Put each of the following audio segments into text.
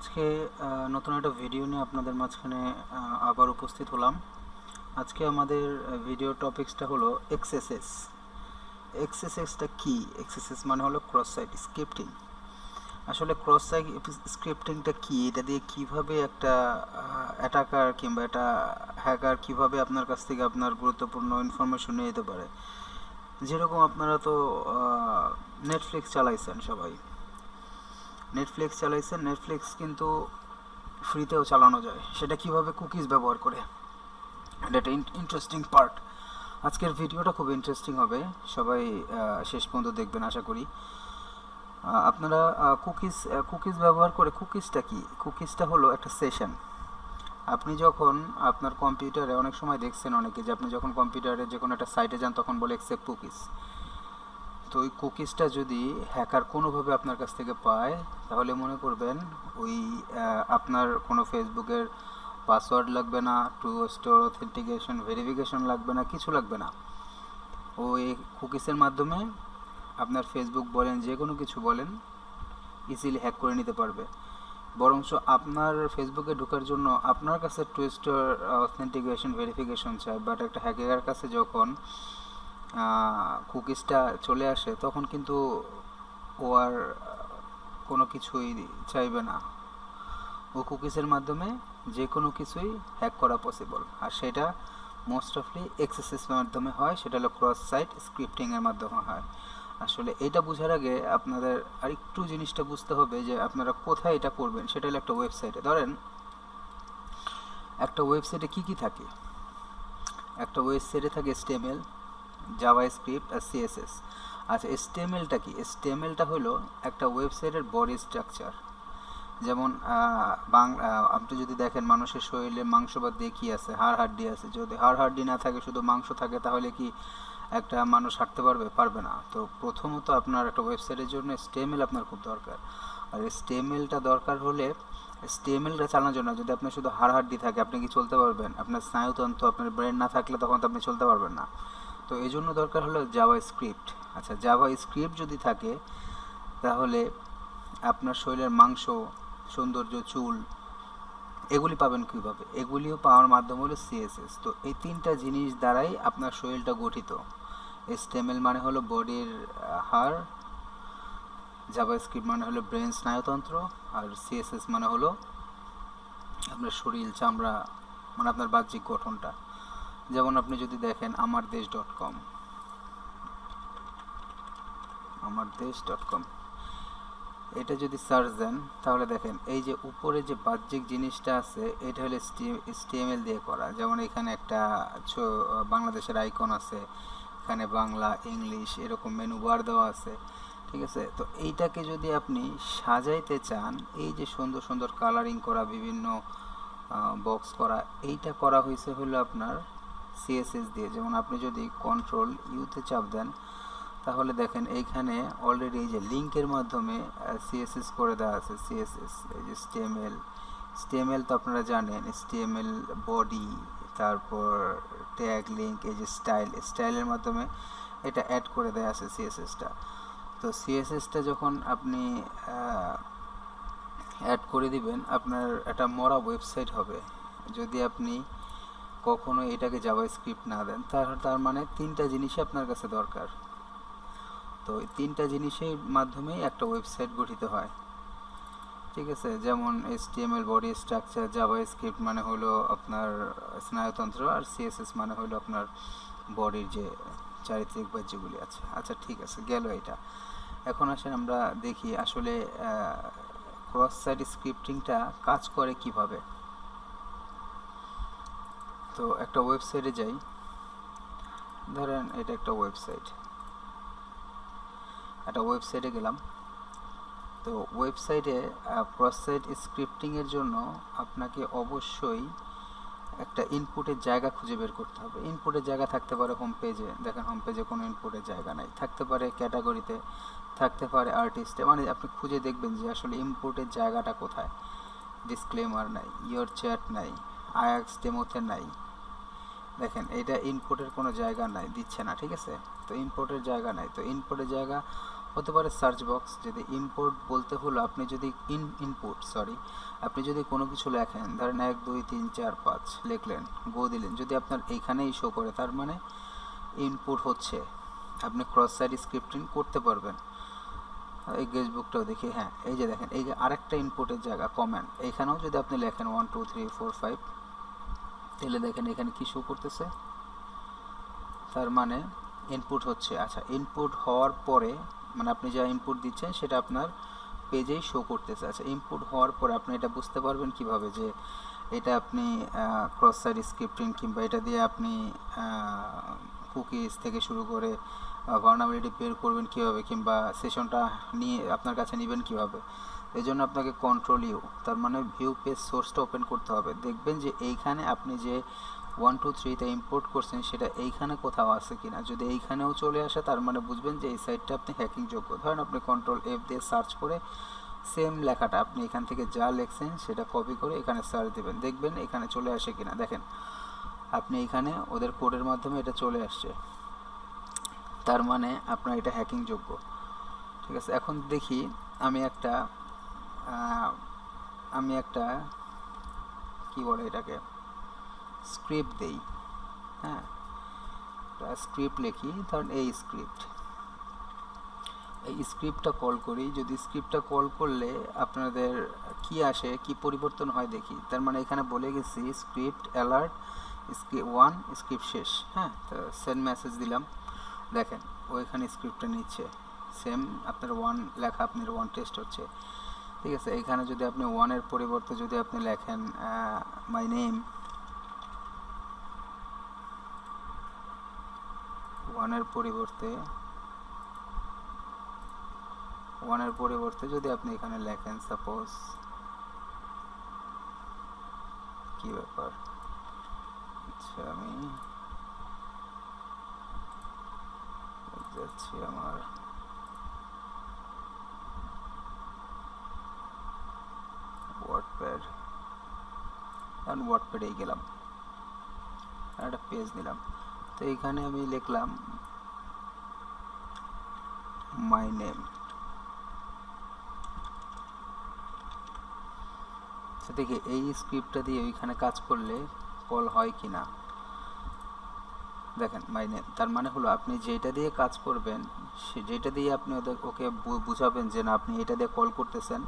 আজকে নতুন একটা ভিডিও নিয়ে আপনাদের মাঝখানে আবার উপস্থিত হলাম। আজকে আমাদের ভিডিও টপিক্সটা হলো এক্সএসএস এক্সএসএসটা কি? এক্সএসএস মানে হলো ক্রস সাইট স্ক্রিপ্টিং আসলে ক্রস সাইট স্ক্রিপ্টিংটা কি? এটা দিয়ে কীভাবে একটা অ্যাটাকার কিংবা একটা হ্যাকার কীভাবে আপনার কাছ থেকে আপনার গুরুত্বপূর্ণ ইনফরমেশন নিয়ে যেতে পারে? যেরকম আপনারা তো নেটফ্লিক্স চালাইছেন সবাই। নেটফ্লিক্স চালাইছেন নেটফ্লিক্স কিন্তু ফ্রিতেও চালানো যায়। সেটা কীভাবে কুকিজ ব্যবহার করে? এটা একটা ইন্টারেস্টিং পার্ট আজকের ভিডিওটা খুব ইন্টারেস্টিং হবে। সবাই শেষ পর্যন্ত দেখবেন, আশা করি। আপনারা কুকিজ কুকিজ ব্যবহার করে কুকিজটা কি? কুকিজটা হলো একটা সেশন আপনি যখন আপনার কম্পিউটারে অনেক সময় দেখছেন অনেকে যে আপনি যখন কম্পিউটারে যে কোনো একটা সাইটে যান, তখন বলে একসেপ্ট কুকিজ তো ওই কুকিজটা যদি হ্যাকার কোনোভাবে আপনার কাছ থেকে পায়, তাহলে মনে করবেন ওই আপনার কোনো ফেসবুকের পাসওয়ার্ড লাগবে না টু স্টোর অথেন্টিকেশন ভেরিফিকেশন লাগবে না, কিছু লাগবে না। ওই কুকিজের মাধ্যমে আপনার ফেসবুক বলেন যে কোনো কিছু বলেন ইজিলি হ্যাক করে নিতে পারবে। বরঞ্চ আপনার ফেসবুকে ঢোকার জন্য আপনার কাছে টু স্টোর অথেন্টিকেশন ভেরিফিকেশন চাই। বাট একটা হ্যাকারের কাছে যখন কুকিজটা চলে আসে, তখন কিন্তু ও আর কোনো কিছুই চাইবে না। ও কুকিজের মাধ্যমে যে কোনো কিছুই হ্যাক করা পসিবল আর সেটা মোস্ট অফলি এক্সেসেস মাধ্যমে হয়, সেটা হলো ক্রস সাইট স্ক্রিপ্টিংয়ের মাধ্যমে হয়। আসলে এটা বোঝার আগে আপনাদের আরেকটু জিনিসটা বুঝতে হবে যে আপনারা কোথায় এটা করবেন, সেটা হলো একটা ওয়েবসাইটে ধরেন, একটা ওয়েবসাইটে কি কি থাকে? একটা ওয়েবসাইটে থাকে স্টেমেল জাভা স্ক্রিপ্ট আর সিএসএস আচ্ছা এসটিএমএলটা কি? এসটিএমএলটা হলো একটা ওয়েবসাইটের বডি স্ট্রাকচার। যেমন আহ, বাং আহ, আপনি যদি দেখেন মানুষের শরীরে মাংস বা দিয়ে কি আছে হাড় হাড্ডি আছে যদি হাড় হাড্ডি না থাকে শুধু মাংস থাকে তাহলে কি একটা মানুষ হাঁটতে পারবে? পারবে না। তো প্রথমত আপনার একটা ওয়েবসাইটের জন্য স্টেমেল আপনার খুব দরকার। আর স্টেমেলটা দরকার হলে স্টেমেলটা চালানোর জন্য যদি আপনার শুধু হাড় হাড্ডি থাকে আপনি কি চলতে পারবেন? আপনার স্নায়ুতন্ত্র আপনার ব্রেন না থাকলে তখন তো আপনি চলতে পারবেন না। তো এই জন্য দরকার হলো জাভা স্ক্রিপ্ট আচ্ছা জাভা স্ক্রিপ্ট যদি থাকে, তাহলে আপনার শরীরের মাংস, সৌন্দর্য, চুল, এগুলি পাবেন কীভাবে? এগুলিও পাওয়ার মাধ্যম হলো সিএসএস তো এই তিনটা জিনিস দ্বারাই আপনার শরীরটা গঠিত। এসটেমেল মানে হলো বডির হাড়। জাভা স্ক্রিপ্ট মানে হলো ব্রেন স্নায়ুতন্ত্র। আর সিএসএস মানে হলো আপনার শরীর চামড়া মানে আপনার বাহ্যিক গঠনটা। যেমন আপনি যদি দেখেন আমার দেশ ডট কম। আমার দেশ ডট কম। এটা যদি সার্চ দেন, তাহলে দেখেন এই যে উপরে যে বাহ্যিক জিনিসটা আছে, এটা হলো এসটিএমএল দিয়ে করা। যেমন এখানে একটা বাংলাদেশের আইকন আছে, এখানে বাংলা, ইংলিশ, এরকম মেনু বার দেওয়া আছে, ঠিক আছে? তো এইটাকে যদি আপনি সাজাইতে চান, এই যে সুন্দর সুন্দর কালারিং করা, বিভিন্ন বক্স করা, এইটা করা হয়েছে হলো আপনার সিএসএস দিয়ে। যেমন আপনি যদি কন্ট্রোল ইউতে চাপ দেন, তাহলে দেখেন এইখানে অলরেডি এই যে লিঙ্কের মাধ্যমে সিএসএস করে দেওয়া আছে। সিএসএস এই যে স্টেমেল স্টেমেল তো আপনারা জানেন স্টেমেল বডি তারপর ট্যাগ লিঙ্ক এই যে স্টাইল স্টাইলের মাধ্যমে এটা অ্যাড করে দেওয়া আছে সিএসএসটা তো সিএসএসটা যখন আপনি অ্যাড করে দিবেন, আপনার একটা মরা ওয়েবসাইট হবে। যদি আপনি কখনো এটাকে জাভা স্ক্রিপ্ট না দেন। তার তার মানে তিনটা জিনিসই আপনার কাছে দরকার। তো এই তিনটা জিনিসের মাধ্যমেই একটা ওয়েবসাইট গঠিত হয়। ঠিক আছে? যেমন HTML body structure JavaScript মানে হলো আপনার স্নায়ুতন্ত্র আর সিএসএস মানে হলো আপনার বডির যে চারিত্রিক বা যেগুলি আছে। আচ্ছা ঠিক আছে, গেল এটা। এখন আসেন আমরা দেখি আসলে ক্রস সাইট স্ক্রিপ্টিংটা কাজ করে কীভাবে। তো একটা ওয়েবসাইটে যাই। ধরেন এটা একটা ওয়েবসাইট একটা ওয়েবসাইটে গেলাম। তো ওয়েবসাইটে ক্রসসাইট স্ক্রিপ্টিংয়ের জন্য আপনাকে অবশ্যই একটা ইনপুটের জায়গা খুঁজে বের করতে হবে। ইনপুটের জায়গা থাকতে পারে হোম পেজে দেখেন হোম পেজে কোনো ইনপুটের জায়গা নাই। থাকতে পারে ক্যাটাগরিতে থাকতে পারে আর্টিস্টে মানে আপনি খুঁজে দেখবেন যে আসলে ইনপুটের জায়গাটা কোথায়। ডিসক্লেমার নাই ইয়োর চ্যাট নাই। আয়াক্স ডেমোতে নাই। দেখেন এটা ইনপুটের কোনো জায়গা নাই, দিচ্ছে না, ঠিক আছে? তো ইনপুটের জায়গা নাই, তো ইনপুটের জায়গা হতে পারে সার্চ বক্স যদি ইম্পোর্ট বলতে হলো, আপনি যদি ইন ইনপুট সরি আপনি যদি কোনো কিছু লেখেন, ধরেন এক, দুই, তিন, চার, পাঁচ, লিখলেন গো দিলেন, যদি আপনার এইখানেই শো করে, তার মানে ইনপুট হচ্ছে। আপনি ক্রস সাইড স্ক্রিপ্টিং করতে পারবেন। এই গেজবুকটাও দেখি হ্যাঁ এই যে দেখেন, এই যে আরেকটা ইনপুটের জায়গা কমেন্ট এইখানেও যদি আপনি লেখেন one two three four five তাহলে দেখেন এখানে কি শো করতেছে? তার মানে ইনপুট হচ্ছে। আচ্ছা ইনপুট হওয়ার পরে মানে আপনি যা ইনপুট দিচ্ছেন সেটা আপনার পেজেই শো করতেছে। আচ্ছা ইনপুট হওয়ার পরে আপনি এটা বুঝতে পারবেন কীভাবে যে এটা আপনি ক্রস সাইড স্ক্রিপ্টিং কিংবা এটা দিয়ে আপনি কুকিজ থেকে শুরু করে ভার্নাবিলিটি বের করবেন কীভাবে কিংবা সেশনটা নিয়ে আপনার কাছে নেবেন কীভাবে। এই জন্য আপনাকে কন্ট্রোল ইউ তার মানে ভিউ পেজ সোর্সটা ওপেন করতে হবে। দেখবেন যে এইখানে আপনি যে ওয়ান টু থ্রিতে ইম্পোর্ট করছেন, সেটা এইখানে কোথাও আছে কিনা। যদি এইখানেও চলে আসে, তার মানে বুঝবেন যে এই সাইটটা আপনি হ্যাকিং যোগ্য। ধরেন আপনি কন্ট্রোল এফ দিয়ে সার্চ করে সেম লেখাটা আপনি এখান থেকে যা লেখছেন, সেটা কপি করে এখানে সার্চ দেবেন। দেখবেন এখানে চলে আসে কিনা। দেখেন, আপনি এখানে ওদের কোডের মাধ্যমে এটা চলে আসছে। তার মানে আপনার এটা হ্যাকিং যোগ্য। ঠিক আছে, এখন দেখি আমি একটা আমি একটা, কি বলে এটাকে স্ক্রিপ্ট দেই হ্যাঁ? স্ক্রিপ্ট লিখি ধরুন এই স্ক্রিপ্ট এই স্ক্রিপ্টটা কল করি, যদি স্ক্রিপ্টটা কল করলে আপনাদের কি আসে, কি পরিবর্তন হয় দেখি। তার মানে এখানে বলে গেছি script alert script one script শেষ হ্যাঁ? তো সেন্ড মেসেজ দিলাম। দেখেন, ওইখানে স্ক্রিপ্টটা নিচ্ছে। সেম আপনার ওয়ান লেখা, আপনার ওয়ান টেস্ট হচ্ছে। ঠিক আছে? এখানে যদি আপনি ওয়ানের পরিবর্তে যদি আপনি লেখেন মাই নেম ওয়ানের পরিবর্তে ওয়ানের পরিবর্তে যদি আপনি এখানে লেখেন সাপোজ কি ব্যাপার? আচ্ছা আমি যাচ্ছি আমার ওয়ার্ডপ্যাড কারণ ওয়ার্ডপ্যাডেই গেলাম। একটা পেজ দিলাম। তো এখানে আমি লিখলাম মাই নেম দেখি, এই স্ক্রিপ্টটা দিয়ে ওইখানে কাজ করলে কল হয় কি না? দেখেন মাই নেম তার মানে হলো, আপনি যেটা দিয়ে কাজ করবেন, সে, যেটা দিয়ে আপনি ওদের, ওকে বুঝাবেন যে না, আপনি এটা দিয়ে কল করতেছেন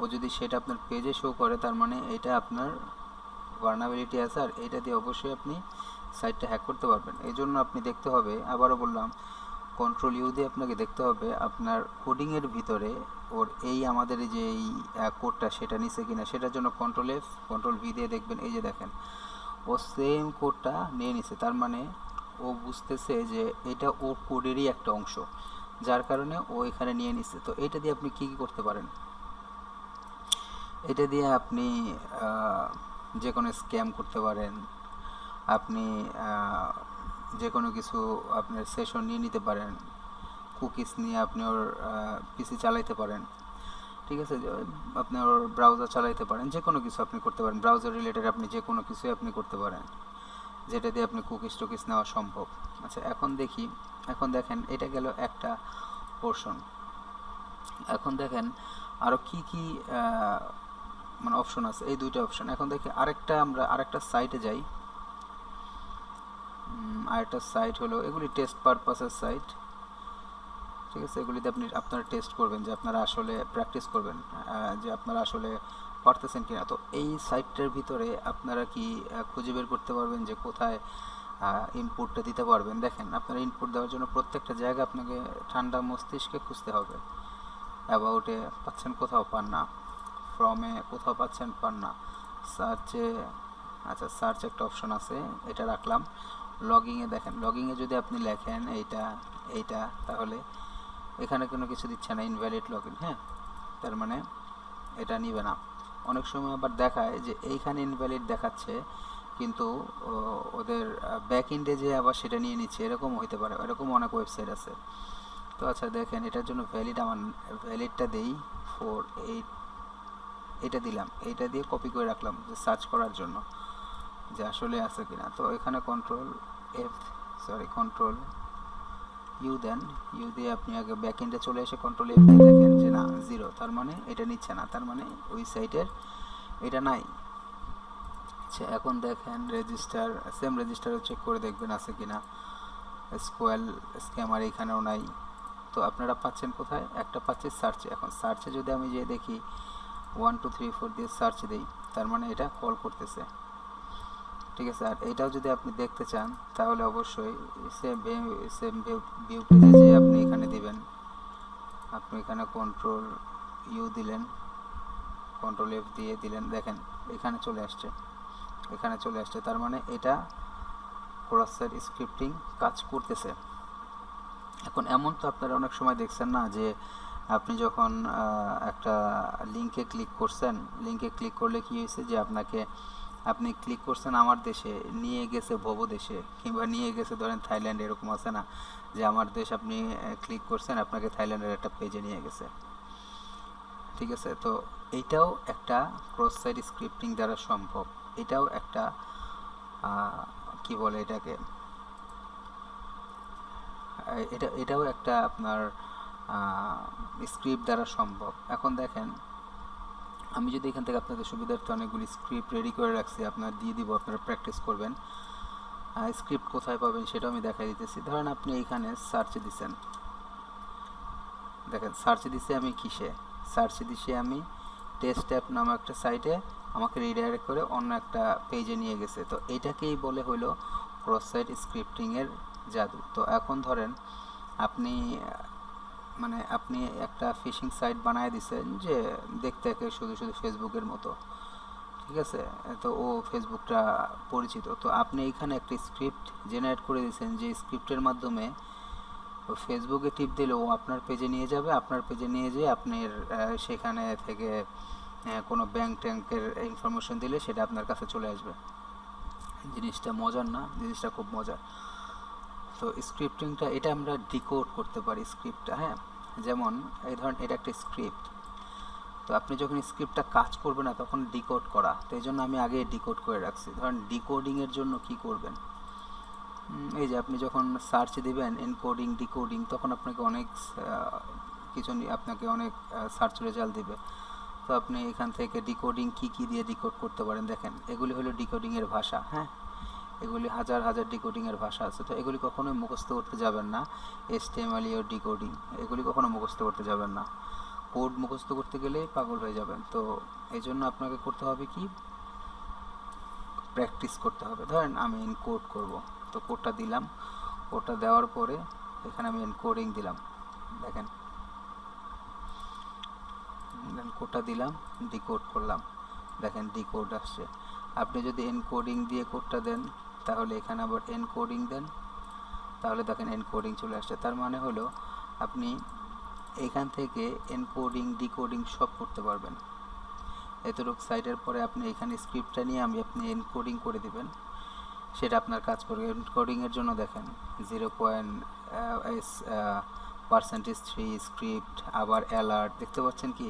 ও যদি সেটা আপনার পেজে শো করে, তার মানে এটা আপনার ভার্নাবিলিটি আছে আর এটা দিয়ে অবশ্যই আপনি সাইটটা হ্যাক করতে পারবেন। এই জন্য আপনি দেখতে হবে, আবারও বললাম কন্ট্রোল ইউ দিয়ে আপনাকে দেখতে হবে, আপনার কোডিংয়ের ভিতরে ওর এই আমাদের যে এই কোডটা সেটা নিচে কিনা, সেটার জন্য কন্ট্রোল এফ কন্ট্রোল ভি দিয়ে দেখবেন। এই যে দেখেন, ও সেম কোডটা নিয়ে নিছে, তার মানে ও বুঝতেছে যে এটা ও কোডেরই একটা অংশ, যার কারণে ও এখানে নিয়ে নিছে। তো এটা দিয়ে আপনি কি কি করতে পারেন? এটা দিয়ে আপনি যে কোনো স্ক্যাম করতে পারেন। আপনি যে কোনো কিছু আপনার সেশন নিয়ে নিতে পারেন। কুকিজ নিয়ে আপনি ওর পিসি চালাইতে পারেন। ঠিক আছে? আপনি ওর ব্রাউজার চালাইতে পারেন। যে কোনো কিছু আপনি করতে পারেন। ব্রাউজার রিলেটেড আপনি যে কোনো কিছুই আপনি করতে পারেন। যেটা দিয়ে আপনি কুকিজ টুকিজ নেওয়া সম্ভব। আচ্ছা এখন দেখি। এখন দেখেন, এটা গেল একটা পোর্শন এখন দেখেন আরও কি কি মানে অপশন আছে, এই দুইটা অপশন এখন দেখি আরেকটা আমরা, আরেকটা সাইটে যাই। আরেকটা সাইট হলো, এগুলি টেস্ট পারপাসের সাইট ঠিক আছে, এগুলিতে আপনি, আপনারা টেস্ট করবেন যে আপনারা আসলে প্র্যাকটিস করবেন যে আপনারা আসলে পারতেছেন কিনা। তো এই সাইটটার ভিতরে আপনারা কি খুঁজে বের করতে পারবেন যে কোথায় ইনপুটটা দিতে পারবেন? দেখেন, আপনারা ইনপুট দেওয়ার জন্য প্রত্যেকটা জায়গা আপনাকে ঠান্ডা মস্তিষ্কে খুঁজতে হবে। অ্যাবাউটে পাচ্ছেন কোথাও, পান না। ফ্রমে কোথাও পাচ্ছেন পান না? সার্চে আচ্ছা সার্চ একটা অপশন আছে, এটা রাখলাম। লগিংয়ে দেখেন লগিংয়ে যদি আপনি লেখেন এইটা এইটা, তাহলে এখানে কোনো কিছু দিচ্ছে না ইনভ্যালিড লগ হ্যাঁ? তার মানে এটা নিবে না। অনেক সময় আবার দেখায় যে এইখানে ইনভ্যালিড দেখাচ্ছে, কিন্তু ওদের ব্যাক ইন্ডে যে আবার সেটা নিয়ে নিচ্ছে, এরকম হইতে পারে, এরকম অনেক ওয়েবসাইট আছে। তো আচ্ছা দেখেন, এটার জন্য ভ্যালিড আমার ভ্যালিডটা দেই ফোর এইট এটা দিলাম এটা দিয়ে কপি করে রাখলাম, যে সার্চ করার জন্য, যে আসলে আছে কিনা। তো এখানে control F sorry control U then U দিয়ে আপনি আগে ব্যাক এন্ডে চলে এসে কন্ট্রোল এফ দিয়ে দেখেন যে না জিরো তার মানে এটা নিচ্ছে না, তার মানে ওই সাইটের এটা নাই। আচ্ছা এখন দেখেন রেজিস্টার সেম রেজিস্টারও চেক করে দেখবেন আছে কিনা। স্কোয়াল স্ক্যামার এখানেও নাই। তো আপনারা পাচ্ছেন কোথায়? একটা পাচ্ছে সার্চে এখন সার্চে যদি আমি যে দেখি ওয়ান টু থ্রি ফোর দিয়ে সার্চ দিই। তার মানে এটা কল করতেছে। ঠিক আছে, আর এটাও যদি আপনি দেখতে চান, তাহলে অবশ্যই সেম সেম ভিউ পেজে যে আপনি এখানে দিবেন। আপনি এখানে কন্ট্রোল ইউ দিলেন কন্ট্রোল এফ দিয়ে দিলেন। দেখেন, এখানে চলে আসছে। এখানে চলে আসছে, তার মানে এটা ক্রস সাইড স্ক্রিপ্টিং কাজ করতেছে। এখন এমন তো আপনারা অনেক সময় দেখছেন না যে আপনি যখন একটা লিঙ্কে ক্লিক করছেন লিঙ্কে ক্লিক করলে কি হয়েছে যে আপনাকে, আপনি ক্লিক করছেন আমার দেশে, নিয়ে গেছে ভব দেশে, কিংবা নিয়ে গেছে ধরেন থাইল্যান্ড, এরকম আছে না, যে আমার দেশ আপনি ক্লিক করছেন, আপনাকে থাইল্যান্ডের একটা পেজে নিয়ে গেছে। ঠিক আছে? তো এইটাও একটা ক্রস সাইড স্ক্রিপ্টিং দ্বারা সম্ভব। এটাও একটা কি বলে এটাকে? এটা, এটাও একটা আপনার স্ক্রিপ্ট দ্বারা সম্ভব। এখন দেখেন, আমি যদি এখান থেকে আপনাদের সুবিধার্থে অনেকগুলি স্ক্রিপ্ট রেডি করে রাখছি, আপনার দিয়ে দিব, আপনারা প্র্যাকটিস করবেন। স্ক্রিপ্ট কোথায় পাবেন সেটাও আমি দেখাই দিতেছি। ধরেন আপনি এখানে সার্চে দিছেন। দেখেন সার্চে দিছি আমি কিসে? সার্চে দিছি আমি টেস্ট অ্যাপ নামক একটা সাইটে আমাকে রিডাইরেক্ট করে অন্য একটা পেজে নিয়ে গেছে। তো এটাকেই বলে হলো ক্রস সাইট স্ক্রিপ্টিংয়ের জাদু। তো এখন ধরেন, আপনি মানে আপনি একটা ফিশিং সাইট বানায় দিছেন যে দেখতে একে শুধু শুধু ফেসবুকের মতো, ঠিক আছে? তো ও ফেসবুকটা পরিচিত। তো আপনি এখানে একটা স্ক্রিপ্ট জেনারেট করে দিয়েছেন যে স্ক্রিপ্টের মাধ্যমে ও ফেসবুকে টিপ দিলে ও আপনার পেজে নিয়ে যাবে, আপনার পেজে নিয়ে যেয়ে আপনার সেখানে থেকে কোনো ব্যাংক ট্যাঙ্কের ইনফরমেশন দিলে সেটা আপনার কাছে চলে আসবে। জিনিসটা মজার না? জিনিসটা খুব মজার। তো স্ক্রিপ্টিংটা এটা আমরা ডিকোড করতে পারি স্ক্রিপ্টটা হ্যাঁ? যেমন, এই ধরেন, এটা একটা স্ক্রিপ্ট তো আপনি যখন স্ক্রিপ্টটা কাজ করবে না, তখন ডিকোড করা। তো এই জন্য আমি আগে ডিকোড করে রাখছি। ধরেন ডিকোডিংয়ের জন্য কি করবেন? এই যে আপনি যখন সার্চ দিবেন এনকোডিং ডিকোডিং তখন আপনাকে অনেক কিছু আপনাকে অনেক সার্চ রেজাল্ট দিবে। তো আপনি এখান থেকে ডিকোডিং কি কি দিয়ে ডিকোড করতে পারেন? দেখেন, এগুলি হলো ডিকোডিংয়ের ভাষা হ্যাঁ? এগুলি হাজার হাজার ডিকোডিংয়ের ভাষা আছে, তো এগুলি কখনোই মুখস্থ করতে যাবেন না। এসটিএমএল ও ডিকোডিং এগুলি কখনো মুখস্থ করতে যাবেন না। কোড মুখস্থ করতে গেলেই পাগল হয়ে যাবেন। তো এই জন্য আপনাকে করতে হবে কি? প্র্যাকটিস করতে হবে। ধরেন আমি এনকোড করব। তো কোডটা দিলাম। কোডটা দেওয়ার পরে এখানে আমি এনকোডিং দিলাম। দেখেন। কোডটা দিলাম ডিকোড করলাম। দেখেন ডিকোড আসছে। আপনি যদি এনকোডিং দিয়ে কোডটা দেন তাহলে এখানে আবার এনকোডিং দেন। তাহলে দেখেন এনকোডিং চলে আসছে। তার মানে হলো আপনি এখান থেকে এনকোডিং ডিকোডিং সব করতে পারবেন। এতটুকু সাইটের পরে আপনি এখানে স্ক্রিপ্টটা নিয়ে আমি আপনি এনকোডিং করে দিবেন। সেটা আপনার কাজ করবে। এনকোডিংয়ের জন্য দেখেন zero point percentage three script আবার অ্যালার্ট দেখতে পাচ্ছেন কি?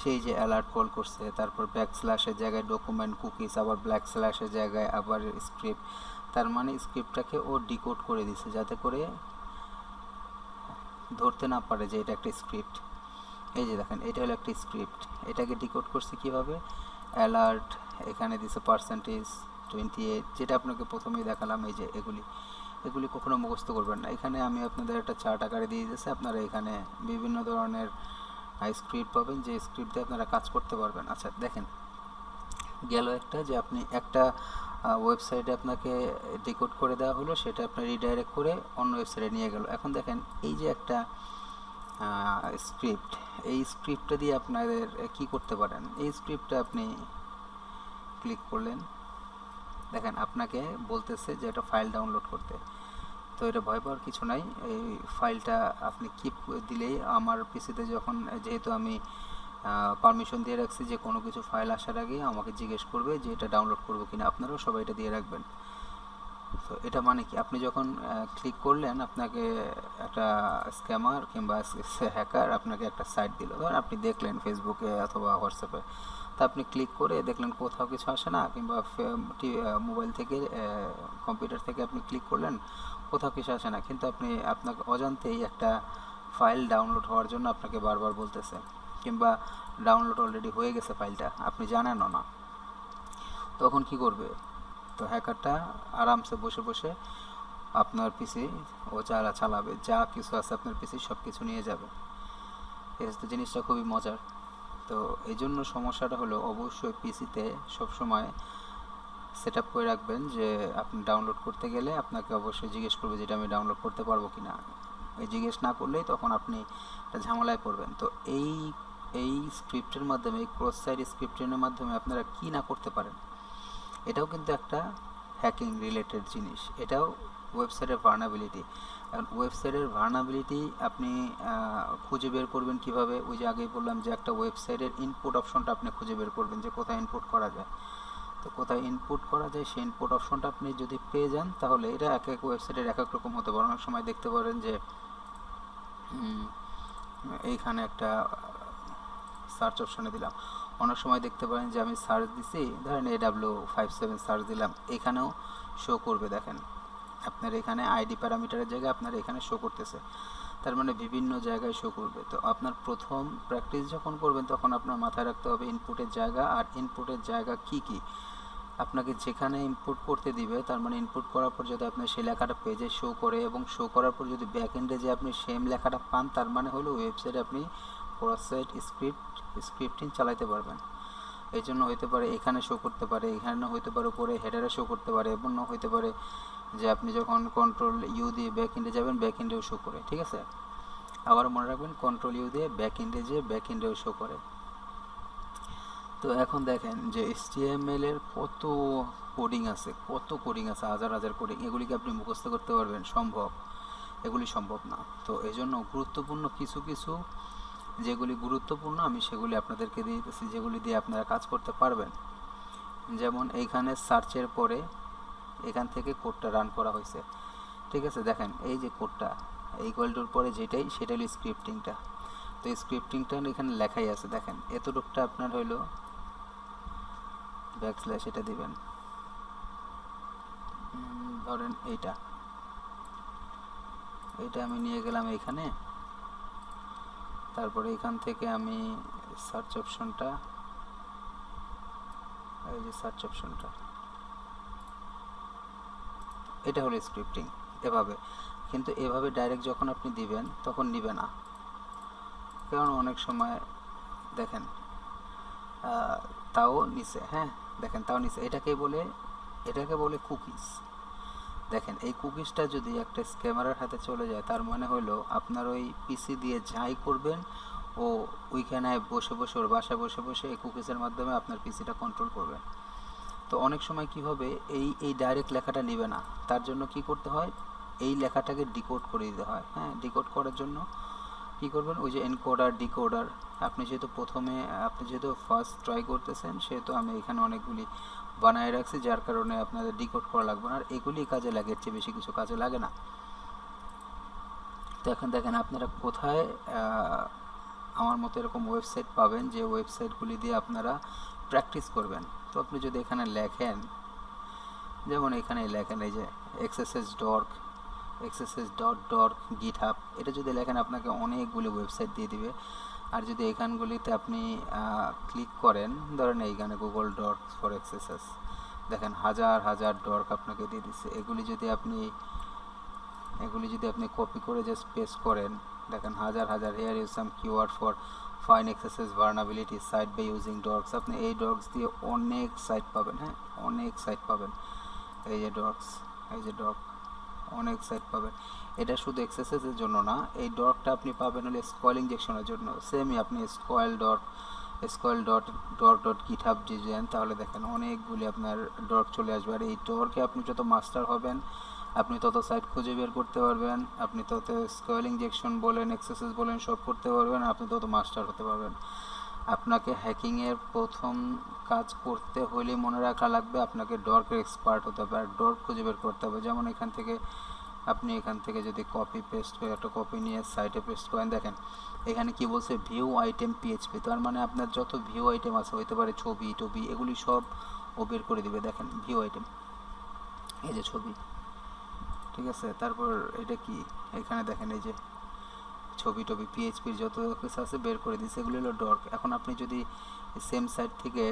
সেই যে অ্যালার্ট কল করছে, তারপর ব্যাক স্ল্যাশের জায়গায় ডকুমেন্ট কুকিজ আবার ব্ল্যাক স্ল্যাশের জায়গায় আবার স্ক্রিপ্ট তার মানে স্ক্রিপ্টটাকে ও ডিকোড করে দিছে যাতে করে ধরতে না পারে যে এটা একটা স্ক্রিপ্ট এই যে দেখেন, এটা হলো একটা স্ক্রিপ্ট এটাকে ডিকোড করছে কীভাবে? অ্যালার্ট এখানে দিছে পার্সেন্টেজ টোয়েন্টি এইট যেটা আপনাকে প্রথমেই দেখালাম, এই যে এগুলি। এগুলি কখনো মুখস্থ করবেন না। এখানে আমি আপনাদের একটা চার্ট আকারে দিয়ে দিয়েছি। আপনারা এখানে বিভিন্ন ধরনের স্ক্রিপ্ট পাবেন, যে স্ক্রিপ্ট দিয়ে আপনারা কাজ করতে পারবেন। আচ্ছা দেখেন, গেল একটা যে আপনি একটা ওয়েবসাইটে আপনাকে ডিকোড করে দেওয়া হলো, সেটা আপনি রিডাইরেক্ট করে অন্য ওয়েবসাইটে নিয়ে গেল। এখন দেখেন, এই যে একটা স্ক্রিপ্ট এই স্ক্রিপ্টটা দিয়ে আপনাদের কি করতে পারেন? এই স্ক্রিপ্টটা আপনি ক্লিক করলেন। দেখেন, আপনাকে বলতেছে যে একটা ফাইল ডাউনলোড করতে। তো এটা ভয় পাওয়ার কিছু নাই। এই ফাইলটা আপনি কিপ দিলেই আমার পিসিতে যখন, যেহেতু আমি পারমিশন দিয়ে রাখছি যে কোনো কিছু ফাইল আসার আগে আমাকে জিজ্ঞেস করবে যে এটা ডাউনলোড করব কিনা, আপনারাও সবাই এটা দিয়ে রাখবেন। তো এটা মানে কি? আপনি যখন ক্লিক করলেন, আপনাকে একটা স্ক্যামার কিংবা হ্যাকার আপনাকে একটা সাইট দিল। ধরেন আপনি দেখলেন ফেসবুকে অথবা হোয়াটসঅ্যাপে তা আপনি ক্লিক করে দেখলেন কোথাও কিছু আসে না কিংবা মোবাইল থেকে কম্পিউটার থেকে আপনি ক্লিক করলেন কোথাও কিছু আসে না, কিন্তু আপনি আপনাকে অজান্তেই একটা ফাইল ডাউনলোড হওয়ার জন্য আপনাকে বারবার বলতেছে, কিংবা ডাউনলোড অলরেডি হয়ে গেছে ফাইলটা আপনি জানেনও না। তখন কি করবে? তো হ্যাকারটা আরামসে বসে বসে আপনার পিসি ও চালা চালাবে, যা কিছু আছে আপনার পিসি সব কিছু নিয়ে যাবে। হচ্ছে জিনিসটা খুবই মজার। তো এই জন্য সমস্যাটা হলো অবশ্যই পিসিতে সবসময় সেট আপ করে রাখবেন যে আপনি ডাউনলোড করতে গেলে আপনাকে অবশ্যই জিজ্ঞেস করবে যেটা আমি ডাউনলোড করতে পারব কি না এই জিজ্ঞেস না করলেই তখন আপনি একটা ঝামেলায় পড়বেন। তো এই এই স্ক্রিপ্টের মাধ্যমে, এই ক্রস সাইড স্ক্রিপ্টের মাধ্যমে আপনারা কি না করতে পারেন, এটাও কিন্তু একটা হ্যাকিং রিলেটেড জিনিস। এটাও ওয়েবসাইটের ভার্নাবিলিটি এখন ওয়েবসাইটের ভার্নাবিলিটি আপনি খুঁজে বের করবেন কীভাবে? ওই যে আগেই বললাম যে একটা ওয়েবসাইটের ইনপুট অপশনটা আপনি খুঁজে বের করবেন যে কোথায় ইনপুট করা যায়। তো কোথায় ইনপুট করা যায়, সেই ইনপুট অপশনটা আপনি যদি পেয়ে যান, তাহলে এটা এক এক ওয়েবসাইটের এক এক রকম হতে পারে। অনেক সময় দেখতে পারেন যে এইখানে একটা সার্চ অপশনে দিলাম। অনেক সময় দেখতে পারেন যে, আমি সার্চ দিছি, ধরেন A W five seven search দিলাম, এখানেও শো করবে, দেখেন। আপনার এখানে আইডি প্যারামিটারের জায়গায় আপনার এখানে শো করতেছে। তার মানে বিভিন্ন জায়গায় শো করবে। তো আপনার প্রথম প্র্যাকটিস যখন করবেন, তখন আপনার মাথায় রাখতে হবে ইনপুটের জায়গা আর ইনপুটের জায়গা কি কি। আপনাকে যেখানে ইনপুট করতে দিবে, তার মানে ইনপুট করার পর যদি আপনার সেই লেখাটা পেজে শো করে এবং শো করার পর যদি ব্যাক এন্ডে যে আপনি সেম লেখাটা পান, তার মানে হলো ওয়েবসাইটে আপনি ক্রসসাইট স্ক্রিপ্ট স্ক্রিপ্টিং চালাতে পারবেন। এই জন্য হইতে পারে এখানে শো করতে পারে, এখানে হইতে পারে উপরে হেডারে শো করতে পারে এবং হইতে পারে যে আপনি যখন কন্ট্রোল ইউ দিয়ে ব্যাক এন্ডে যাবেন ব্যাক এন্ডেও শো করে, ঠিক আছে? আবার মনে রাখবেন কন্ট্রোল ইউ দিয়ে ব্যাক এন্ডে যে ব্যাক এন্ডেও শো করে। তো এখন দেখেন যে HTML এর কত কোডিং আছে, কত কোডিং আছে, হাজার হাজার কোডিং এগুলিকে আপনি মুখস্থ করতে পারবেন, সম্ভব। এগুলি সম্ভব না। তো এই জন্য গুরুত্বপূর্ণ কিছু কিছু, যেগুলি গুরুত্বপূর্ণ, আমি সেগুলি আপনাদেরকে দিয়ে দিতেছি, যেগুলি দিয়ে আপনারা কাজ করতে পারবেন। যেমন এইখানে সার্চের পরে এখান থেকে কোডটা রান করা হয়েছে। ঠিক আছে, দেখেন এই যে কোডটা এই গোল্ডের পরে যেটাই, সেটা হলো স্ক্রিপ্টিংটা তো স্ক্রিপ্টিংটা এখানে লেখাই আছে, দেখেন, এতটুকটা আপনার ব্যাকস্ল্যাশ এটা দিবেন। ধরেন এইটা। এটা আমি নিয়ে গেলাম এইখানে। তারপরে এখান থেকে আমি সার্চ অপশনটা এই যে সার্চ অপশনটা এটা হলো স্ক্রিপ্টিং এভাবে। কিন্তু এভাবে ডাইরেক্ট যখন আপনি দিবেন, তখন নিবে না। কারণ অনেক সময় দেখেন তাও নিচে হ্যাঁ? দেখেন তাও নিচে, এটাকে বলে এটাকে বলে কুকিজ দেখেন, এই কুকিজটা যদি একটা স্ক্যামারের হাতে চলে যায়, তার মানে হলো আপনার ওই পিসি দিয়ে যাই করবেন, ও ওইখানে বসে বসে, ওর বাসায় বসে বসে এই কুকিজের মাধ্যমে আপনার পিসিটা কন্ট্রোল করবে। তো অনেক সময় কি হবে, এই এই ডাইরেক্ট লেখাটা নেবে না। তার জন্য কি করতে হয়, এই লেখাটাকে ডিকোড করে দিতে হয়। হ্যাঁ ডিকোড করার জন্য কি করবেন? ওই যে এনকোডার ডিকোডার আপনি যেহেতু প্রথমে, আপনি যেহেতু ফার্স্ট ট্রাই করতেছেন, সেহেতু আমি এখানে অনেকগুলি বানায় রাখছি, যার কারণে আপনাদের ডিকোড করা লাগবে না। আর এগুলি কাজে লাগে, এর চেয়ে বেশি কিছু কাজে লাগে না। তো এখন দেখেন, আপনারা কোথায় আমার মতো এরকম ওয়েবসাইট পাবেন, যে ওয়েবসাইটগুলি দিয়ে আপনারা প্র্যাকটিস করবেন। তো আপনি যদি এখানে লেখেন, যেমন এখানে লেখেন এই যে XSS dork XSS dot dork GitHub এটা যদি লেখেন আপনাকে অনেকগুলি ওয়েবসাইট দিয়ে দিবে। আর যদি এখানগুলিতে আপনি ক্লিক করেন, ধরেন এইখানে গুগল ডর্ক ফর এক্সএসএস দেখেন হাজার হাজার ডর্ক আপনাকে দিয়ে দিচ্ছে। এগুলি যদি আপনি, এগুলি যদি আপনি কপি করে জাস্ট পেস্ট করেন, দেখেন হাজার হাজার here use some keyword for find accesses vulnerability site by using dorks আপনি এই ডগস দিয়ে অনেক সাইট পাবেন হ্যাঁ অনেক সাইট পাবেন। এই যে ডগস এই যে ডগ অনেক সাইট পাবেন। এটা শুধু এক্সারসাইজের জন্য না, এই ডটটা আপনি পাবেন হলে স্কয়েল ইঞ্জেকশনের জন্য। সেমই আপনি SQL dot SQL dot dot dot GitHub design তাহলে দেখেন অনেকগুলি আপনার ডট চলে আসবে। আর এই ডটকে আপনি যত মাস্টার হবেন, আপনি তত সাইট খুঁজে বের করতে পারবেন, আপনি তত স্কয়েল ইঞ্জেকশন বলেন এক্সারসাইজ বলেন, সব করতে পারবেন আপনি তত মাস্টার হতে পারবেন। আপনাকে হ্যাকিংয়ের প্রথম কাজ করতে হলে মনে রাখা লাগবে আপনাকে ডর্কের এক্সপার্ট হতে হবে আর ডর্ক খুঁজে বের করতে হবে। যেমন এখান থেকে আপনি এখান থেকে যদি কপি পেস্ট করে একটা কপি নিয়ে সাইটে পেস্ট করেন, দেখেন এখানে কি বলছে ভিউ আইটেম পিএইচপি তার মানে আপনার যত ভিউ আইটেম আছে, হইতে পারে ছবি, টবি, এগুলি সব ও বের করে দিবে। দেখেন ভিউ আইটেম এই যে ছবি, ঠিক আছে? তারপর এটা কি? এখানে দেখেন এই যে ছবি টবি পিএইচপির যত কিছু আছে বের করে দিয়েছে এগুলো হলো ডর্ক এখন আপনি যদি সেম সাইট থেকে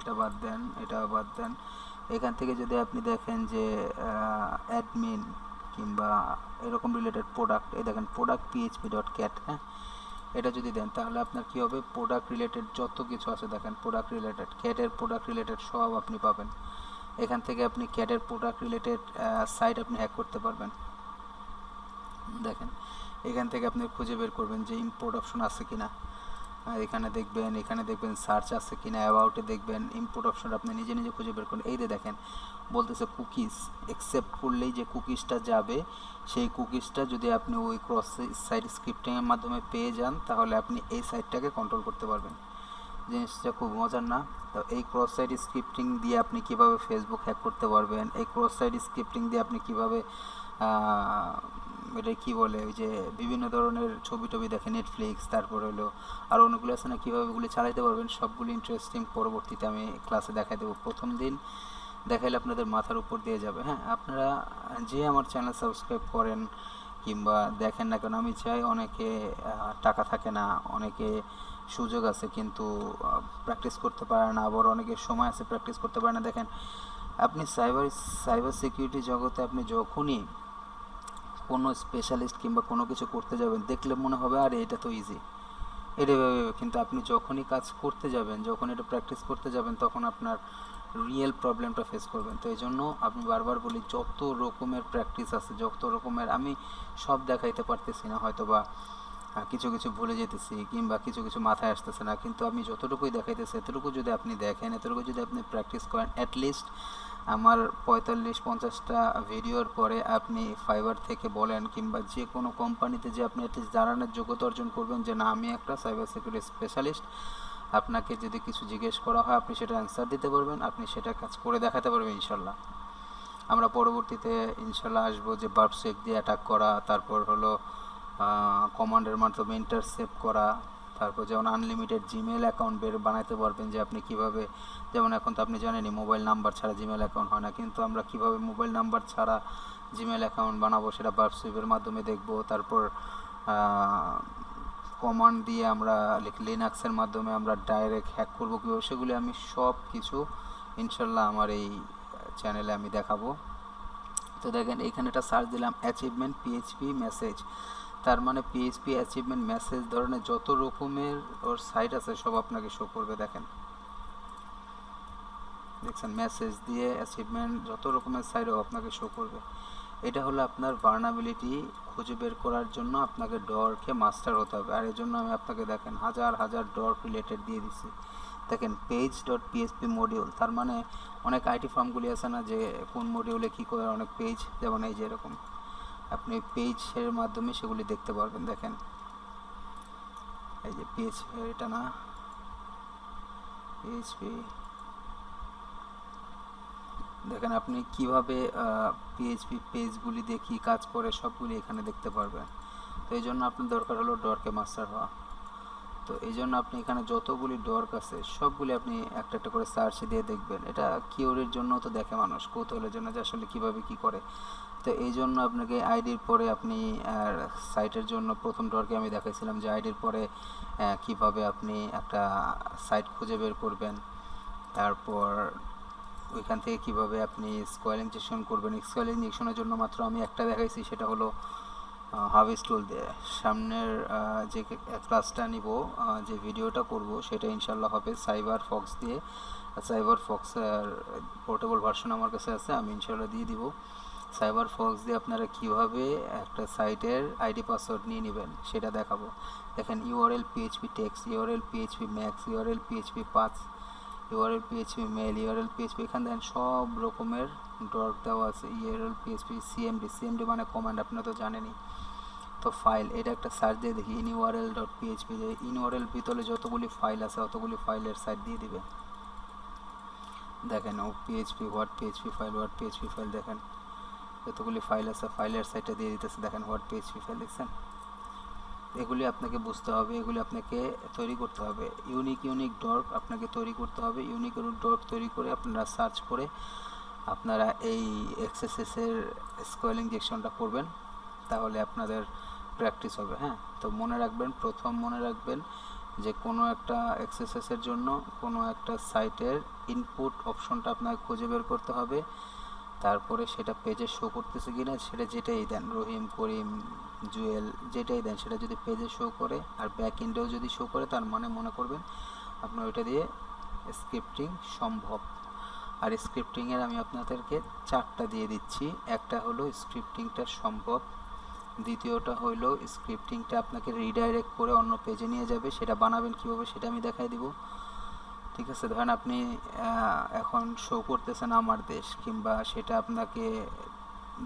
এটা বাদ দেন, এটা বাদ দেন, এখান থেকে যদি আপনি দেখেন যে অ্যাডমিন কিংবা এরকম রিলেটেড প্রোডাক্ট এই দেখেন প্রোডাক্ট পিএইচপি ডট ক্যাট হ্যাঁ? এটা যদি দেন, তাহলে আপনার কী হবে? প্রোডাক্ট রিলেটেড যত কিছু আছে দেখেন প্রোডাক্ট রিলেটেড ক্যাটের প্রোডাক্ট রিলেটেড সব আপনি পাবেন। এখান থেকে আপনি ক্যাটের প্রোডাক্ট রিলেটেড সাইট আপনি হ্যাক করতে পারবেন। দেখেন এখান থেকে আপনি খুঁজে বের করবেন যে ইম্পোর্ট অপশন আছে কিনা। আর এখানে দেখবেন এখানে দেখবেন সার্চ আছে কিনা অ্যাবাউটে দেখবেন ইম্পোর্ট অপশন আপনি নিজে নিজে খুঁজে বের করুন। এই যে দেখেন, বলতেছে কুকিজ অ্যাকসেপ্ট করলেই যে কুকিজটা যাবে, সেই কুকিজটা যদি আপনি ওই ক্রস সাইট স্ক্রিপ্টিংয়ের মাধ্যমে পেয়ে যান, তাহলে আপনি এই সাইটটাকে কন্ট্রোল করতে পারবেন। জিনিসটা খুব মজার না? তো এই ক্রস সাইট স্ক্রিপ্টিং দিয়ে আপনি কীভাবে ফেসবুক হ্যাক করতে পারবেন? এই ক্রস সাইট স্ক্রিপ্টিং দিয়ে আপনি কীভাবে এটা কি বলে? ওই যে বিভিন্ন ধরনের ছবি টবি দেখে নেটফ্লিক্স তারপর হলো আর অনেকগুলো আছে না? কীভাবে ওগুলি চালাইতে পারবেন? সবগুলি ইন্টারেস্টিং পরবর্তীতে আমি ক্লাসে দেখাই দেবো। প্রথম দিন দেখাইলে আপনাদের মাথার উপর দিয়ে যাবে। হ্যাঁ আপনারা যে আমার চ্যানেল সাবস্ক্রাইব করেন কিংবা দেখেন না কেন, আমি চাই অনেকে টাকা থাকে না, অনেকে সুযোগ আছে কিন্তু প্র্যাকটিস করতে পারে না, আবার অনেকে সময় আছে প্র্যাকটিস করতে পারে না। দেখেন, আপনি সাইবার সাইবার সিকিউরিটি জগতে আপনি যখনই কোনো স্পেশালিস্ট কিংবা কোনো কিছু করতে যাবেন, দেখলে মনে হবে, আরে, এটা তো ইজি এটা কিন্তু আপনি যখনই কাজ করতে যাবেন, যখন এটা প্র্যাকটিস করতে যাবেন, তখন আপনার রিয়েল প্রবলেমটা ফেস করবেন। তো এই জন্য আমি বারবার বলি, যত রকমের প্র্যাকটিস আছে, যত রকমের, আমি সব দেখাইতে পারতেছি না হয়তো বা কিছু কিছু ভুলে যেতেছি কিংবা কিছু কিছু মাথায় আসতেছে না, কিন্তু আমি যতটুকুই দেখাইতেছি, এতটুকু যদি আপনি দেখেন, এতটুকু যদি আপনি প্র্যাকটিস করেন অ্যাটলিস্ট আমার পঁয়তাল্লিশ পঞ্চাশটা ভিডিওর পরে আপনি ফাইবার থেকে বলেন কিংবা যে কোনো কোম্পানিতে যে আপনি অ্যাটলিস্ট জানানোর যোগ্যতা অর্জন করবেন যে না, আমি একটা সাইবার সিকিউরিটি স্পেশালিস্ট আপনাকে যদি কিছু জিজ্ঞেস করা হয়, আপনি সেটা অ্যান্সার দিতে পারবেন, আপনি সেটা কাজ করে দেখাতে পারবেন ইনশাল্লাহ। আমরা পরবর্তীতে ইনশাল্লাহ আসব যে বার্বসেক দিয়ে অ্যাটাক করা, তারপর হলো কমান্ডের মাধ্যমে ইন্টারসেপ্ট করা তারপর যেমন আনলিমিটেড জিমেল অ্যাকাউন্ট বের বানাতে পারবেন যে আপনি কীভাবে, যেমন এখন তো আপনি জানেনই মোবাইল নাম্বার ছাড়া জিমেল অ্যাকাউন্ট হয় না। কিন্তু আমরা কীভাবে মোবাইল নাম্বার ছাড়া জিমেল অ্যাকাউন্ট বানাবো সেটা বার্বসুইপের মাধ্যমে দেখব। তারপর কমান্ড দিয়ে আমরা লিনাক্সের মাধ্যমে আমরা ডাইরেক্ট হ্যাক করব কীভাবে, সেগুলি আমি সব কিছু ইনশাল্লাহ আমার এই চ্যানেলে আমি দেখাবো। তো দেখেন, এখানে একটা সার্চ দিলাম অ্যাচিভমেন্ট পিএইচপি মেসেজ তার মানে পিএইচপি অ্যাচিভমেন্ট মেসেজ ধরনের যত রকমের ওর সাইট আছে, সব আপনাকে শো করবে, দেখেন। দেখছেন মেসেজ দিয়ে অ্যাচিভমেন্ট যত রকমের সাইটও আপনাকে শো করবে। এটা হলো আপনার ভার্নাবিলিটি খুঁজে বের করার জন্য আপনাকে ডরকে মাস্টার হতে হবে। আর এর জন্য আমি আপনাকে দেখেন, হাজার হাজার ডর রিলেটেড দিয়ে দিচ্ছি দেখেন পেজ ডট পিএসপি মডিউল তার মানে অনেক আইটি ফার্মগুলি আছে না, যে কোন মডিউলে কী করে অনেক পেজ যেমন এই যে এরকম। আপনি পেজের মাধ্যমে সেগুলি দেখতে পারবেন, দেখেন। এই যে পেজ এটা না? পিএইচপি দেখেন, আপনি কীভাবে পিএইচপি পেজগুলি দেখি, কাজ করে, সবগুলি এখানে দেখতে পারবেন। তো এই জন্য আপনার দরকার হলো ডরকে মাস্টার হওয়া। তো এই জন্য আপনি এখানে যতগুলি ডর্ক আছে, সবগুলি আপনি একটা একটা করে সার্চ দিয়ে দেখবেন। এটা কিওরের জন্য তো দেখে মানুষ, কৌতূহলের জন্য যে আসলে কীভাবে কী করে। তো এই জন্য আপনাকে আইডির পরে আপনি সাইটের জন্য প্রথম ডরকে আমি দেখাইছিলাম যে আইডির পরে কীভাবে আপনি একটা সাইট খুঁজে বের করবেন। তারপর ওইখান থেকে কীভাবে আপনি স্কোয়ার ইঞ্জেকশন করবেন। স্কোয়ার ইঞ্জেকশনের জন্য মাত্র আমি একটা দেখাইছি, সেটা হলো হার্ভেস্ট টুল দিয়ে। সামনের যে ক্লাসটা নিব যে ভিডিওটা করব, সেটা ইনশাল্লাহ হবে সাইবার ফক্স দিয়ে। সাইবার ফক্সের পোর্টেবল ভার্সন আমার কাছে আছে, আমি ইনশাল্লাহ দিয়ে দিব। সাইবার ফক্স দিয়ে আপনারা কীভাবে একটা সাইটের আইডি পাসওয়ার্ড নিয়ে নেবেন সেটা দেখাবো। দেখেন URL, PHP text, URL, PHP max, URL, PHP পাঁচ, URL, PHP mail URL, PHP এখানে দেখেন সব রকমের ডট দেওয়া আছে, ইউআরএল, পিএইচপি, সিএমডি সিএমডি মানে কমান্ড আপনারা তো জানেনই। তো ফাইল, এটা একটা সার্চ দিয়ে দেখি ইন ইউআরএল ডট পিএইচপি, যে ইন ইউআরএল ভিতরে যতগুলি ফাইল আছে অতগুলি ফাইলের সাইট দিয়ে দিবে। দেখেন ও PHP, what PHP file, what PHP file, দেখেন। যতগুলি ফাইল আছে ফাইলের সাইটে দিয়ে দিতেছে। দেখেন হোয়াট পিএইচপি ফাইল দেখছেন? এগুলি আপনাকে বুঝতে হবে, এগুলি আপনাকে তৈরি করতে হবে। ইউনিক ইউনিক ডর্ক আপনাকে তৈরি করতে হবে। ইউনিক ইউনিক ডর্ক তৈরি করে আপনারা সার্চ করে আপনারা এই এক্সারসাইজের স্কোয়াল ইঞ্জেকশনটা করবেন, তাহলে আপনাদের প্র্যাকটিস হবে হ্যাঁ? তো মনে রাখবেন, প্রথম মনে রাখবেন যে কোনো একটা এক্সারসাইজের জন্য কোনো একটা সাইটের ইনপুট অপশনটা আপনাকে খুঁজে বের করতে হবে। তারপরে সেটা পেজে শো করতেছে কি না সেটা যেটাই দেন, রহিম, করিম, জুয়েল, যেটাই দেন, সেটা যদি পেজে শো করে আর ব্যাক এন্ডেও যদি শো করে, তার মানে মনে করবেন আপনার ওইটা দিয়ে স্ক্রিপ্টিং সম্ভব। আর স্ক্রিপ্টিংয়ের আমি আপনাদেরকে চারটা দিয়ে দিচ্ছি। একটা হলো স্ক্রিপ্টিংটা সম্ভব, দ্বিতীয়টা হলো স্ক্রিপ্টিংটা আপনাকে রিডাইরেক্ট করে অন্য পেজে নিয়ে যাবে, সেটা বানাবেন কীভাবে সেটা আমি দেখাই দিব। ঠিক আছে, ধরেন আপনি এখন শো করতেছেন আমার দেশ কিংবা সেটা আপনাকে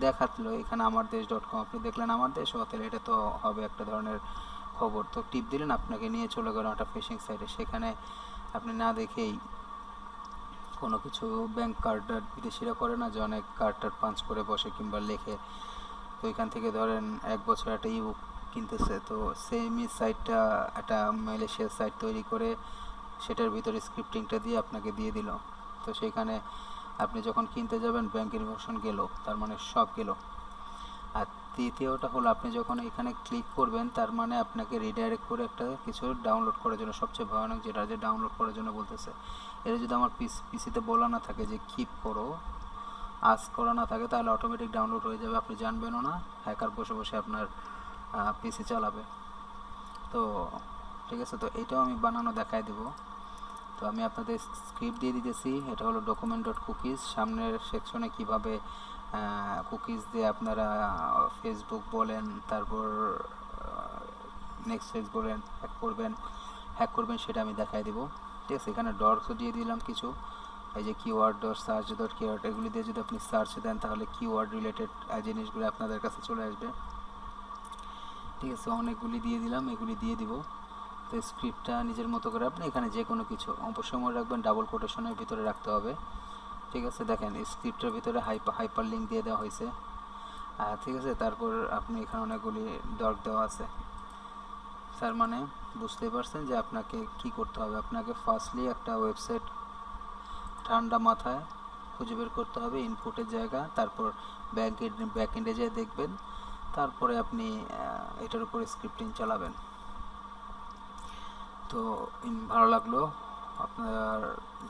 দেখাতলো এখানে আমার দেশ ডট কম আপনি দেখলেন আমার দেশ, ও তাহলে এটা তো হবে একটা ধরনের খবর। তো টিপ দিলেন, আপনাকে নিয়ে চলে গেল একটা ফিশিং সাইটে সেখানে আপনি না দেখেই কোনো কিছু ব্যাংক কার্ড বিদেশিরা করে না যে অনেক কার্ড টার্ড পাঞ্চ করে বসে কিংবা লেখে। তো এখান থেকে ধরেন এক বছর একটা ইবুক কিনতেছে। তো সেমই সাইটটা একটা মালয়েশিয়ার সাইট তৈরি করে সেটার ভিতরে স্ক্রিপ্টিংটা দিয়ে আপনাকে দিয়ে দিল। তো সেখানে আপনি যখন কিনতে যাবেন ব্যাংক ইনফরমেশন গেল তার মানে সব গেল আর তৃতীয়টা হলো, আপনি যখন এখানে ক্লিক করবেন, তার মানে আপনাকে রিডাইরেক্ট করে একটা কিছু ডাউনলোড করার জন্য, সবচেয়ে ভয়ানক যেটা যে ডাউনলোড করার জন্য বলতেছে, এটা যদি আমার পিস পিসিতে বলা না থাকে যে কিপ করো আজ করা না থাকে, তাহলে অটোমেটিক ডাউনলোড হয়ে যাবে, আপনি জানবেনও না হ্যাকার বসে বসে আপনার পিসি চালাবে। তো, ঠিক আছে, তো এটাও আমি বানানো দেখাই দেবো। তো আমি আপনাদের স্ক্রিপ্ট দিয়ে দিতেছি। এটা হলো ডকুমেন্ট ডট কুকিজ সামনের সেকশনে কীভাবে কুকিজ দিয়ে আপনারা ফেসবুক বলেন, তারপর নেক্সট পেজ বলেন হ্যাক করবেন হ্যাক করবেন, সেটা আমি দেখাই দিব। ঠিক আছে, এখানে ডটসও দিয়ে দিলাম কিছু। এই যে keyword dot search dot keyword এগুলি দিয়ে যদি আপনি সার্চ দেন, তাহলে কিওয়ার্ড রিলেটেড জিনিসগুলো আপনাদের কাছে চলে আসবে। ঠিক আছে, অনেকগুলি দিয়ে দিলাম, এগুলি দিয়ে দিব। স্ক্রিপ্টটা নিজের মতো করে আপনি এখানে যে কোনো কিছু অবশ্যই মনে রাখবেন ডাবল কোটেশনের ভিতরে রাখতে হবে। ঠিক আছে? দেখেন স্ক্রিপ্টের ভিতরে হাইপার হাইপার লিঙ্ক দিয়ে দেওয়া হয়েছে। ঠিক আছে? তারপর আপনি এখানে অনেকগুলি ডট দেওয়া আছে। তার মানে বুঝতেই পারছেন যে আপনাকে কি করতে হবে? আপনাকে ফার্স্টলি একটা ওয়েবসাইট ঠান্ডা মাথায় খুঁজে বের করতে হবে ইনপুটের জায়গা, তারপর ব্যাক ব্যাক এন্ডে যেয়ে দেখবেন। তারপরে আপনি এটার উপরে স্ক্রিপ্টিং চালাবেন। তো ভালো লাগল। আপনার,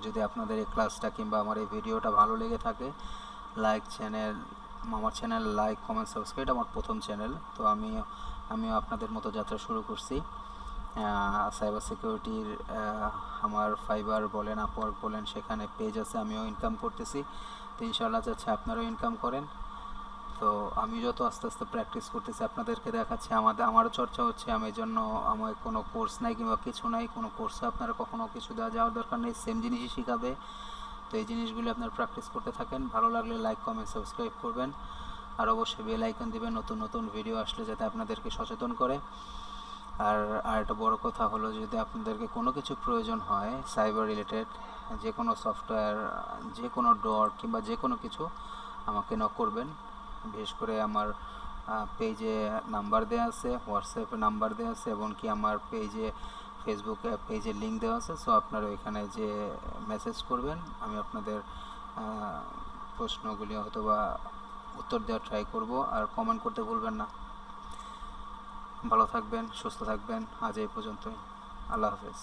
যদি আপনাদের এই ক্লাসটা কিংবা আমার এই ভিডিওটা ভালো লেগে থাকে লাইক চ্যানেল আমার চ্যানেল লাইক কমেন্ট সাবস্ক্রাইব আমার প্রথম চ্যানেল তো আমি আমিও আপনাদের মতো যাত্রা শুরু করছি। সাইবার সিকিউরিটির আমার ফাইবার বলেন আপওয়ার্ক বলেন, সেখানে পেজ আছে, আমিও ইনকাম করতেছি। তো ইনশাআল্লাহ যাচ্ছে আপনারাও ইনকাম করেন। তো আমি যত আস্তে আস্তে প্র্যাকটিস করতেছি আপনাদেরকে দেখাচ্ছি, আমাদের, আমারও চর্চা হচ্ছে, আমি এই জন্য আমার কোনো কোর্স নাই কিংবা কিছু নাই, কোনো কোর্সে আপনারা কখনো কিছু দেওয়া যাওয়ার দরকার নেই সেম জিনিসই শেখাবে। তো এই জিনিসগুলি আপনারা প্র্যাকটিস করতে থাকেন, ভালো লাগলে লাইক কমেন্ট সাবস্ক্রাইব করবেন। আর অবশ্যই বেল আইকন দিবেন, নতুন নতুন ভিডিও আসলে যাতে আপনাদেরকে সচেতন করে। আর আর একটা বড় কথা হলো, যদি আপনাদেরকে কোনো কিছু প্রয়োজন হয় সাইবার রিলেটেড যে কোনো সফটওয়্যার যে কোনো ডর কিংবা যে কোনো কিছু, আমাকে নক করবেন। বিশেষ করে আমার পেজে নাম্বার দেওয়া আছে হোয়াটসঅ্যাপে নাম্বার দেওয়া আছে এবং কি আমার পেজে ফেসবুকে পেজে লিঙ্ক দেওয়া আছে সো আপনারা ওইখানে যে মেসেজ করবেন, আমি আপনাদের প্রশ্নগুলি হয়তো বা উত্তর দেওয়ার ট্রাই করব, আর কমেন্ট করতে ভুলবেন না। ভালো থাকবেন, সুস্থ থাকবেন, আজ এই পর্যন্তই। আল্লাহ হাফেজ।